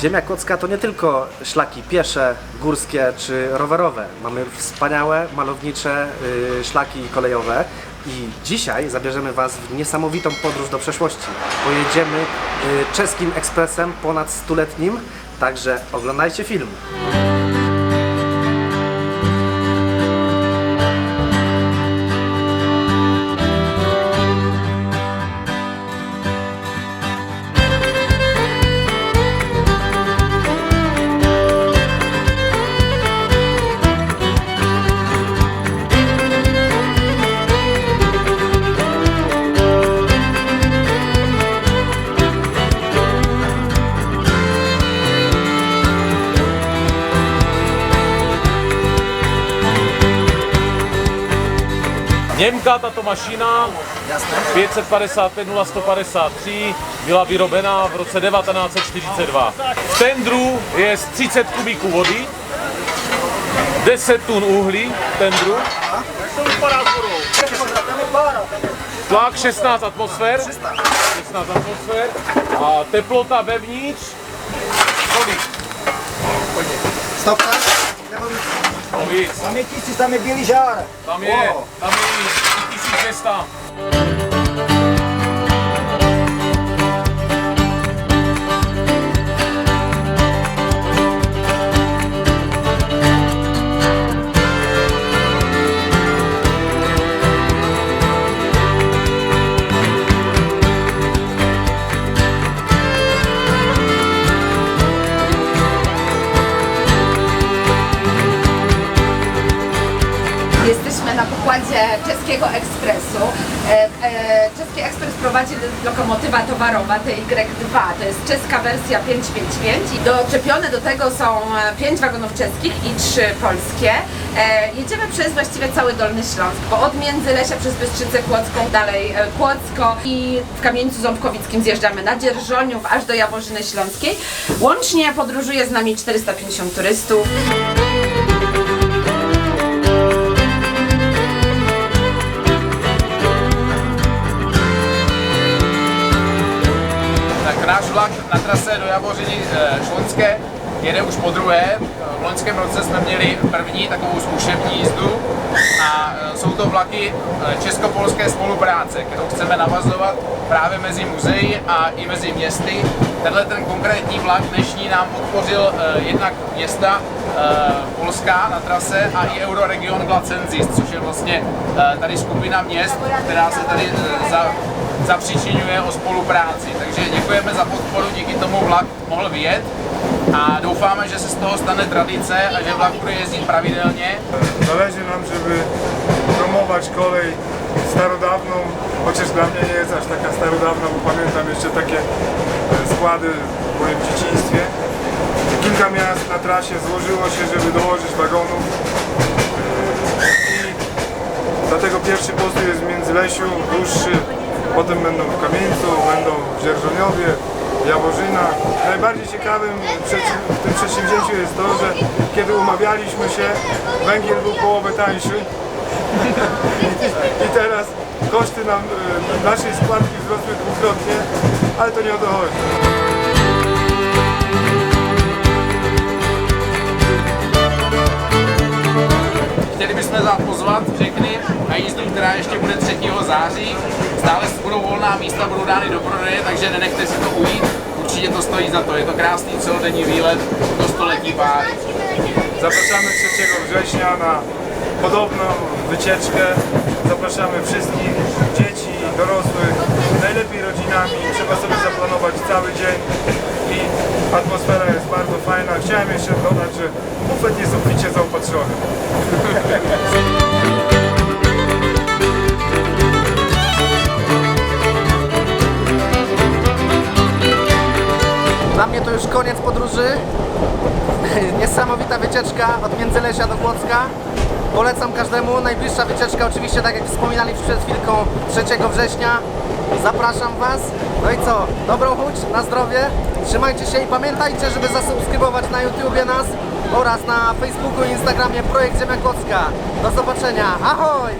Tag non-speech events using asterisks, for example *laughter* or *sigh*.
Ziemia Kłodzka to nie tylko szlaki piesze, górskie czy rowerowe. Mamy wspaniałe, malownicze y, szlaki kolejowe i dzisiaj zabierzemy Was w niesamowitą podróż do przeszłości. Pojedziemy y, czeskim ekspresem ponad stuletnim, także oglądajcie film. Němka, tato mašina 555 0153 byla vyrobena v roce 1942. V tendru je z 30 kubíků vody, 10 tun uhlí v tendru, tlak 16 atmosfér, 16 atmosfér a teplota vevnitř kolik? Stovka? Tamir. Tamir kişi, tamir bir iş ağır. Tamir, tamir. İkisi kestam. Na pokładzie czeskiego ekspresu. E, e, Czeski ekspres prowadzi lokomotywa towarowa TY2. To jest czeska wersja 555 i doczepione do tego są 5 wagonów czeskich i 3 polskie. E, Jedziemy przez właściwie cały Dolny Śląsk, bo od Międzylesia przez Bystrzycę Kłodzką, dalej e, Kłodzko i w Kamieńcu Ząbkowickim zjeżdżamy na Dzierżoniów aż do Jaworzyny Śląskiej. Łącznie podróżuje z nami 450 turystów. Na trase do Javořiny eh, Šlonské jede už po druhé. V loňském roce jsme měli první takovou zkušební jízdu a eh, jsou to vlaky eh, česko-polské spolupráce, kterou chceme navazovat právě mezi muzeí a i mezi městy. Tenhle ten konkrétní vlak dnešní nám podpořil jednak města Polská na trase a i Euroregion Glacenzis, což je vlastně tady skupina měst, která se tady za, zapřičinuje o spolupráci. Takže děkujeme za podporu, díky tomu vlak mohl vyjet a doufáme, že se z toho stane tradice a že vlak bude jezdit pravidelně. Zależy nam, żeby promować kolej starodawną, chociaż dla mnie nie jest aż taka starodawna, bo pamiętam jeszcze takie e, składy w moim dzieciństwie. Kilka miast na trasie złożyło się, żeby dołożyć wagonów. E, I dlatego pierwszy postój jest w Międzylesiu, dłuższy, potem będą w Kamieńcu, będą w Dzierżoniowie, Jaworzyna. Najbardziej ciekawym w tym przedsięwzięciu jest to, że kiedy umawialiśmy się, węgiel był połowę tańszy *laughs* i teraz koszty nam, y, naszej składki wzrosły dwukrotnie, ale to nie o to chodzi. Vás pozvat všechny na jízdu, která ještě bude 3. září. Stále budou volná místa, budou dány do prodeje, takže nenechte si to ujít. Určitě to stojí za to. Je to krásný celodenní výlet do století páry. Zapraszamy 3 września na podobną wycieczkę. Zapraszamy wszystkich dzieci, dorosłych, najlepiej rodzinami. Trzeba sobie zaplanować cały dzień i atmosfera jest bardzo fajna. Chciałem jeszcze dodać, że bufet jest obficie zaopatrzony. *laughs* Dla mnie to już koniec podróży. *laughs* Niesamowita wycieczka od Międzylesia do Kłodzka. Polecam każdemu. Najbliższa wycieczka oczywiście, tak jak wspominali przed chwilką, 3 września. Zapraszam Was. No i co? Dobrą chódź, na zdrowie. Trzymajcie się i pamiętajcie, żeby zasubskrybować na YouTubie nas oraz na Facebooku i Instagramie Projekt Ziemia Kłodzka. Do zobaczenia. Ahoj!